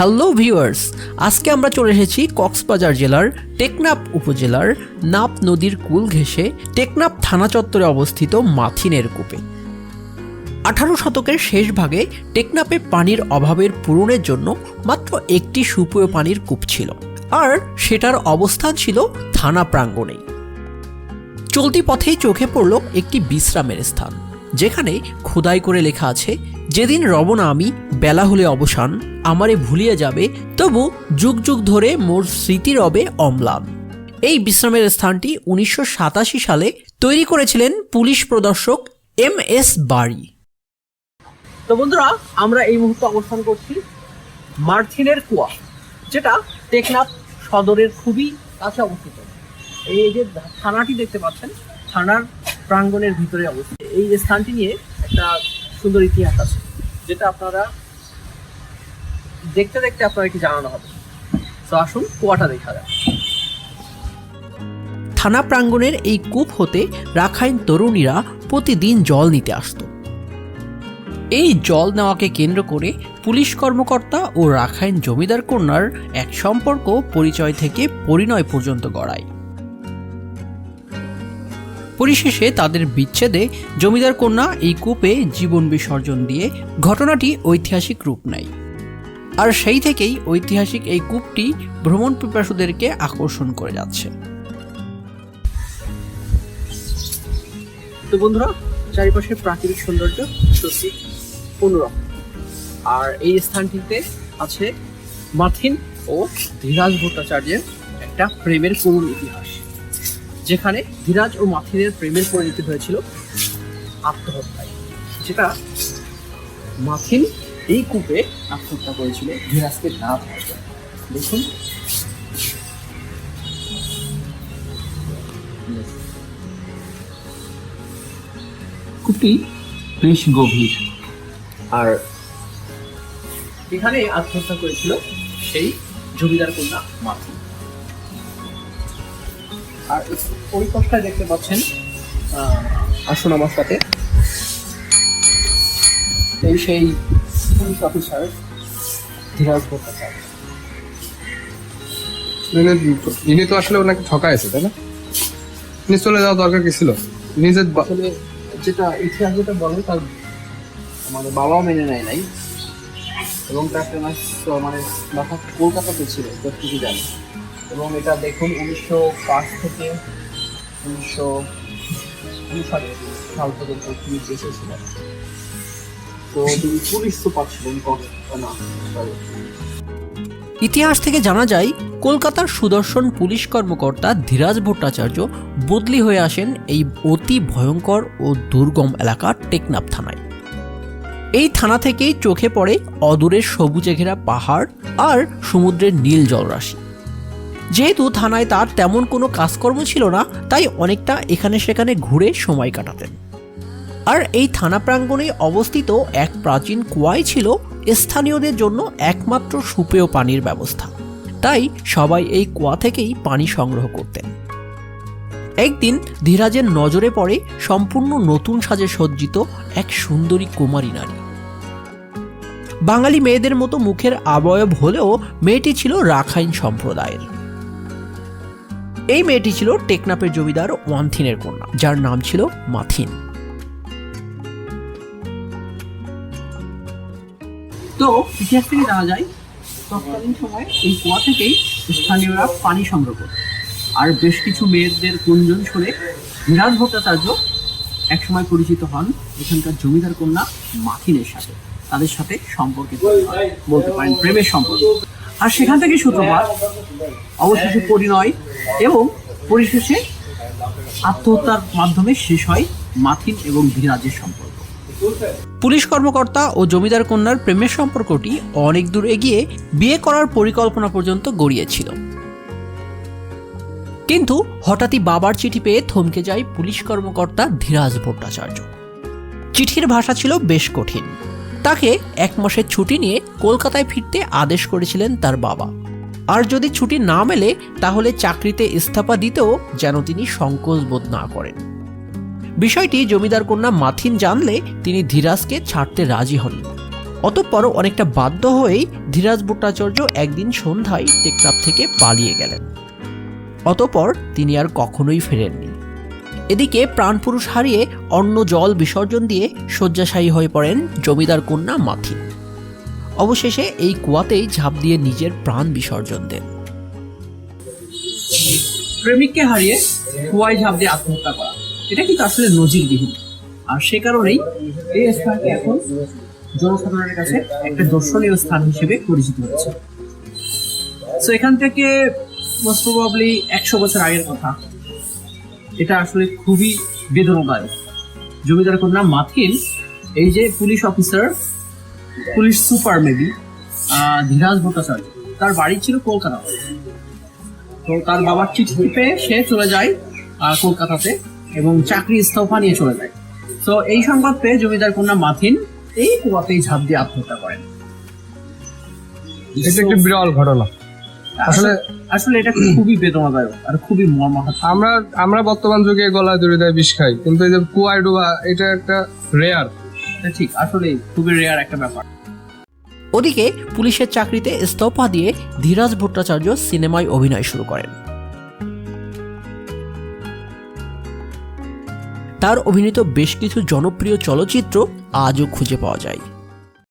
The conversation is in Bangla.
হ্যালো ভিউয়ার্স আজকে আমরা চলে এসেছি কক্সবাজার জেলার টেকনাপ উপজেলার নাপ নদীর কুল ঘেঁষে টেকনাপ থানা চত্বরে অবস্থিত মাথিনের কূপে। আঠারো শতকের শেষ ভাগে টেকনাপে পানির অভাবের পূরণের জন্য মাত্র একটি সুপেয় পানির কূপ ছিল। আর সেটার অবস্থান ছিল থানা প্রাঙ্গণেই চলতি পথেই চোখে পড়ল একটি বিশ্রামের স্থান, যেখানে খোদাই করে লেখা আছে যেদিন রব না আমি বেলা হলে অবসান, আমারে ভুলিয়ে যাবে, তবু যুগ যুগ ধরে মোর স্মৃতি রবে অম্লান। এই বিশ্রামের স্থানটি উনিশশো সাতাশি সালে তৈরি করেছিলেন পুলিশ প্রদর্শক এম এস বাড়ি তো বন্ধুরা, আমরা এই মুহূর্তে অবস্থান করছি মার্থিনের কুয়া, যেটা টেকনাফ সদরের খুবই কাছে অবস্থিত। এই যে থানাটি দেখতে পাচ্ছেন, থানার প্রাঙ্গণের ভিতরে অবস্থিত। এই স্থানটি নিয়ে একটা সুন্দর ইতিহাস আছে। যেটা আপনারা দেখতে দেখতে আপনাদেরকে জানানো হবে। তো আসুন, কুয়াটা দেখা যাক। থানা প্রাঙ্গণের এই কূপ হতে রাখাইন তরুণীরা প্রতিদিন জল নিতে আসতো। এই জল নেওয়াকে কেন্দ্র করে পুলিশ কর্মকর্তা ও রাখাইন জমিদার কন্যার এক সম্পর্ক পরিচয় থেকে পরিণয় পর্যন্ত গড়ায়। পরিশেষে তাদের বিচ্ছেদে জমিদার কন্যা এই কূপে জীবন বিসর্জন দিয়ে ঘটনাটি ঐতিহাসিক রূপ নেয়। আর সেই থেকেই ঐতিহাসিক এই কূপটি ভ্রমণ পিপাসুদেরকে আকর্ষণ করে যাচ্ছে। তো বন্ধুরা চারিপাশে প্রাকৃতিক সৌন্দর্য সত্যি আর এই স্থানটিতে আছে মাথিন ও ধীরাজ ভট্টাচার্যের একটা প্রেমের করুণ ইতিহাস। যেখানে ধীরাজ ও মাথিনের প্রেমের পরিণতি হয়েছিল আত্মহত্যায়। যেটা মাথিন এই কূপে আত্মহত্যা করেছিল, ধীরাজকে না দেখুন। কূপটি বেশ গভীর। আর এখানে আত্মহত্যা করেছিল সেই জমিদার কন্যা মাথি আর ওই কষ্টায় দেখতে পাচ্ছেন আসুন আমার সাথে। এই সেই পুলিশ অফিসার ধীরাজ ভট্টাচার্য। ইনি- তো আসলে ওনাকে ঠকাইছে তাই না? ইনি চলে যাওয়া দরকার কি ছিল? নিজের আসলে যেটা ইতিহাস যেটা বলে তার মানে বাবাও মেনে নেয় নাই। এবং তার মানে বাসা কলকাতাতে ছিল যতটুকু জানি। এবং এটা দেখুন উনিশশো পাঁচ থেকে উনিশশো সালে পর্যন্ত তিনি বেঁচে ছিলেন তো তিনি ছিলেন না? ইতিহাস থেকে জানা যায়, কলকাতার সুদর্শন পুলিশ কর্মকর্তা ধীরাজ ভট্টাচার্য বদলি হয়ে আসেন এই অতি ভয়ঙ্কর ও দুর্গম এলাকা টেকনাফ থানায়। এই থানা থেকেই চোখে পড়ে অদূরের সবুজে ঘেরা পাহাড় আর সমুদ্রের নীল জলরাশি। যেহেতু থানায় তার তেমন কোনো কাজকর্ম ছিল না, তাই অনেকটা এখানে সেখানে ঘুরে সময় কাটাতেন। আর এই থানা প্রাঙ্গণে অবস্থিত এক প্রাচীন কুয়াই ছিল স্থানীয়দের জন্য একমাত্র সুপেয় পানির ব্যবস্থা। তাই সবাই এই কুয়া থেকেই পানি সংগ্রহ করতেন। একদিন ধীরাজের নজরে পড়ে সম্পূর্ণ নতুন সাজে সজ্জিত এক সুন্দরী কুমারী নারী। বাঙালি মেয়েদের মতো মুখের আবয়ব হলেও মেয়েটি ছিল রাখাইন সম্প্রদায়ের। এই মেয়েটি ছিল টেকনাপের জমিদার ওয়ানথিনের কন্যা, যার নাম ছিল মাথিন। তো ইতিহাস থেকে জানা যায়, তৎকালীন এই কুয়া থেকেই স্থানীয়রা পানি সংগ্রহ করত আর বেশ কিছু মেয়েদের কুঞ্জন শুনে ধীরাজ ভট্টাচার্য একসময় পরিচিত হন এখানকার জমিদার কন্যা মাথিনের সাথে। তাদের সাথে সম্পর্কিত হয়। বলতে পারেন প্রেমের সম্পর্ক। আর সেখান থেকে সূত্রপাত, অবশেষে পরিণয় এবং পরিশেষে আত্মহত্যার মাধ্যমে শেষ হয় মাথিন এবং ধীরাজের সম্পর্ক। পুলিশ কর্মকর্তা ও জমিদার কন্যার প্রেমের সম্পর্কটি অনেক দূর এগিয়ে বিয়ে করার পরিকল্পনা পর্যন্ত গড়িয়েছিল। কিন্তু হঠাৎই বাবার চিঠি পেয়ে থমকে যায় পুলিশ কর্মকর্তা ধীরাজ ভট্টাচার্য। চিঠির ভাষা ছিল বেশ কঠিন। তাকে এক মাসের ছুটি নিয়ে কলকাতায় ফিরতে আদেশ করেছিলেন তার বাবা। আর যদি ছুটি না মেলে, তাহলে চাকরিতে ইস্তফা দিতেও যেন তিনি সংকোচ বোধ না করেন। বিষয়টি জমিদার কন্যা মাথিন জানলে তিনি ধীরাজকে ছাড়তে রাজি হন। অতঃপর অনেকটা বাধ্য হয়েই ধীরাজ ভট্টাচার্য একদিন সন্ধ্যায় টেকনাফ থেকে পালিয়ে গেলেন। অতঃপর তিনি আর কখনোই ফেরেননি। এদিকে প্রাণপুরুষ হারিয়ে অন্ন জল বিসর্জন দিয়ে শয্যাশায়ী হয়ে পড়েন জমিদার কন্যা মাথি। অবশেষে এই কুয়াতেই ঝাঁপ দিয়ে নিজের প্রাণ বিসর্জন দেন। প্রেমিককে হারিয়ে কুয়ায় ঝাঁপ দিয়ে আত্মহত্যা করা। এটা কিন্তু আসলে নজিরবিহীন। আর সে কারণেই এই স্থানটি এখন জনসাধারণের কাছে একটা দর্শনীয় স্থান হিসেবে পরিচিত হচ্ছে। তো এখান থেকে মোস্ট প্রবাবলি একশো বছর আগের কথা। এটা আসলে খুবই বেদনাদায়ক। জমিদার কন্যা মাথিন এই যে police officer police super maybe Dhiraj Bhattacharya তার বাড়ি ছিল কলকাতা। তো তার বাবার চিঠি পেয়ে সে চলে যায় কলকাতাতে এবং চাকরি ইস্তফা নিয়ে চলে যায়। তো এই সংবাদ পেয়ে জমিদার কন্যা মাথিন এই কুয়াতেই ঝাঁপ দিয়ে আত্মহত্যা করেন। এটা একটি বিরল ঘটনা। আসলে আসলে এটা খুবই বেদনাদায়ক আর খুবই মর্মাহত। আমরা আমরা বর্তমান যুগে গলায় দড়ি দেয় বিষ খাই কিন্তু এই যে কুয়ায় ডুবা এটা একটা রেয়ার ঠিক আসলে খুবই রেয়ার একটা ব্যাপার। ওদিকে পুলিশের চাকরিতে ইস্তফা দিয়ে ধীরাজ ভট্টাচার্য সিনেমায় অভিনয় শুরু করেন। তার অভিনীত বেশ কিছু জনপ্রিয় চলচ্চিত্র আজও খুঁজে পাওয়া যায়।